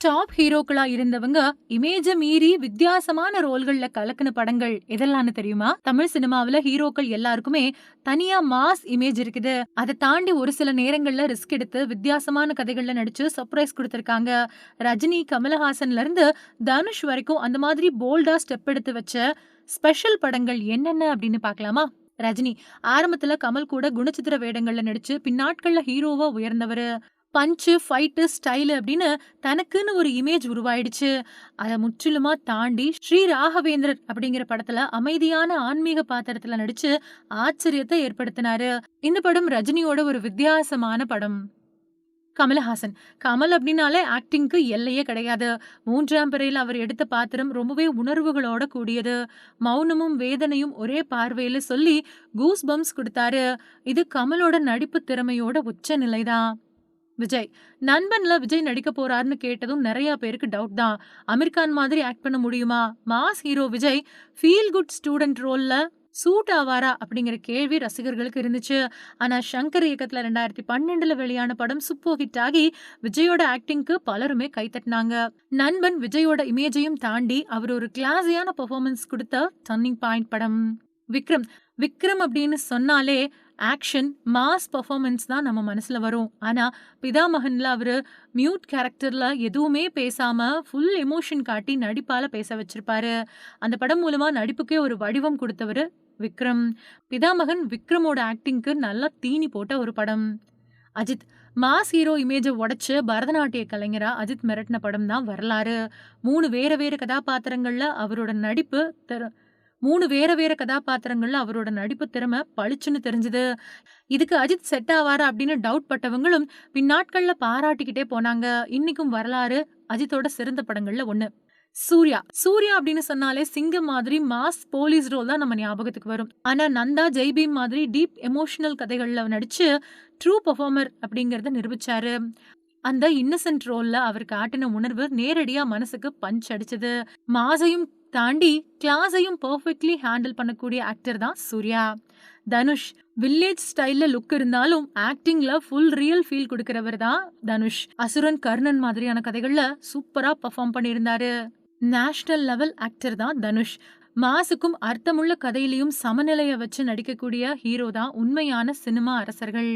Top ஹீரோக்களா இருந்தவங்க இமேஜ மீறி வித்தியாசமான ரோல்கள்ல கலக்குன படங்கள் எதெல்லாம்னு தெரியுமா? தமிழ் சினிமாவுல ஹீரோக்கள் எல்லாருக்குமே தனியா மாஸ் இமேஜ் இருக்குது. அதை தாண்டி ஒரு சில நேரங்கள்ல ரிஸ்க் எடுத்து வித்தியாசமான கதைகள்ல நடிச்சு சர்ப்ரைஸ் கொடுத்திருக்காங்க. ரஜினி கமலஹாசன்ல இருந்து தனுஷ் வரைக்கும் அந்த மாதிரி போல்டா ஸ்டெப் எடுத்து வச்ச ஸ்பெஷல் படங்கள் என்னென்ன அப்படின்னு பார்க்கலாமா? ரஜினி ஆரம்பத்துல கமல் கூட குணச்சித்திர வேடங்கள்ல நடிச்சு பின்னாட்கள்ல ஹீரோவா உயர்ந்தவர். பஞ்சு ஃபைட்டு ஸ்டைலு அப்படின்னு தனக்குன்னு ஒரு இமேஜ் உருவாயிடுச்சு. அதை முற்றிலுமாக தாண்டி ஸ்ரீ ராகவேந்திரர் அப்படிங்கிற படத்துல அமைதியான ஆன்மீக பாத்திரத்துல நடிச்சு ஆச்சரியத்தை ஏற்படுத்தினாரு. இந்த படம் ரஜினியோட ஒரு வித்தியாசமான படம். கமல்ஹாசன். கமல் அப்படின்னாலே ஆக்டிங்க்கு எல்லையே கிடையாது. மூன்றாம் பிறையில் அவர் எடுத்த பாத்திரம் ரொம்பவே உணர்வுகளோட கூடியது. மௌனமும் வேதனையும் ஒரே பார்வையில் சொல்லி கூஸ் பம்ஸ் கொடுத்தாரு. இது கமலோட நடிப்பு திறமையோட உச்ச நிலைதான். விஜய். நண்பன்ல விஜய் நடிக்க போறாருன்னு கேட்டதும் நிறைய பேருக்கு டவுட் தான். அமீர்கான் மாதிரி ஆக்ட் பண்ண முடியுமா? Mass hero Vijay feel good student ரோல்ல suit ஆவாரா? அப்படிங்கிற கேள்வி ரசிகர்களுக்கு இருந்துச்சு. ஆனால் சங்கர் இயக்கத்தில் ரெண்டாயிரத்தி பன்னெண்டுல வெளியான படம் சுப்போ ஹிட் ஆகி விஜயோட ஆக்டிங்க்கு பலருமே கைத்தட்டினாங்க நண்பன் விஜயோட இமேஜையும் தாண்டி அவர் ஒரு கிளாஸியான பெர்ஃபார்மன்ஸ் கொடுத்த டர்னிங் பாயிண்ட் படம். விக்ரம். விக்ரம் அப்படின்னு சொன்னாலே ஆக்ஷன் மாஸ் பர்ஃபார்மன்ஸ் தான் நம்ம மனசில் வரும். ஆனால் பிதாமகனில் அவர் மியூட் கேரக்டரில் எதுவுமே பேசாமல் ஃபுல் எமோஷன் காட்டி நடிப்பால் பேச வச்சிருப்பாரு. அந்த படம் மூலமாக நடிப்புக்கே ஒரு வடிவம் கொடுத்தவர் விக்ரம். பிதாமகன் விக்ரமோட ஆக்டிங்க்கு நல்லா தீனி போட்ட ஒரு படம். அஜித் மாஸ் ஹீரோ இமேஜை உடச்சி பரதநாட்டிய கலைஞராக அஜித் மிரட்டின படம் தான் வரலாறு. மூணு வேறு வேறு கதாபாத்திரங்களில் அவரோட நடிப்பு தெரு மூணு வேற வேற கதாபாத்திரங்கள்ல அவரோட நடிப்பு திறமை பளிச்சுன்னு தெரிஞ்சது. இதுக்கு அஜித் செட் ஆவாரா அப்படின்னு டவுட் பட்டவங்களும் பின்னாட்கள்ல பாராட்டிக்கிட்டே போனாங்க. இன்னைக்கும் வரலாறு அஜித்தோட சிறந்த படங்கள்ல ஒண்ணு. சூர்யா. சூர்யா அப்படின்னு சொன்னாலே சிங்கம் மாதிரி மாஸ் போலீஸ் ரோல் தான் நம்ம ஞாபகத்துக்கு வரும். ஆனா நந்தா ஜெய்பீம் மாதிரி டீப் எமோஷனல் கதைகள்ல நடிச்சு ட்ரூ பர்ஃபார்மர் அப்படிங்கறத நிரூபிச்சாரு. அந்த இன்னசென்ட் ரோல்ல அவர் காட்டின உணர்வு நேரடியா மனசுக்கு பஞ்ச் அடிச்சது. மாசையும் தாண்டி கிளாஸையும் பர்ஃபெக்ட்லி ஹேண்டில் பண்ணக்கூடிய ஆக்டர் தான் சூர்யா. தனுஷ் வில்லேஜ் ஸ்டைலில் லுக் இருந்தாலும் ஆக்டிங்கில் ஃபுல் ரியல் ஃபீல் கொடுக்குறவர் தான் தனுஷ். அசுரன் கர்ணன் மாதிரியான கதைகளில் சூப்பராக பர்ஃபார்ம் பண்ணியிருந்தாரு. நேஷ்னல் லெவல் ஆக்டர் தான் தனுஷ். மாசுக்கும் அர்த்தமுள்ள கதையிலையும் சமநிலையை வச்சு நடிக்கக்கூடிய ஹீரோ தான் உண்மையான சினிமா அரசர்கள்.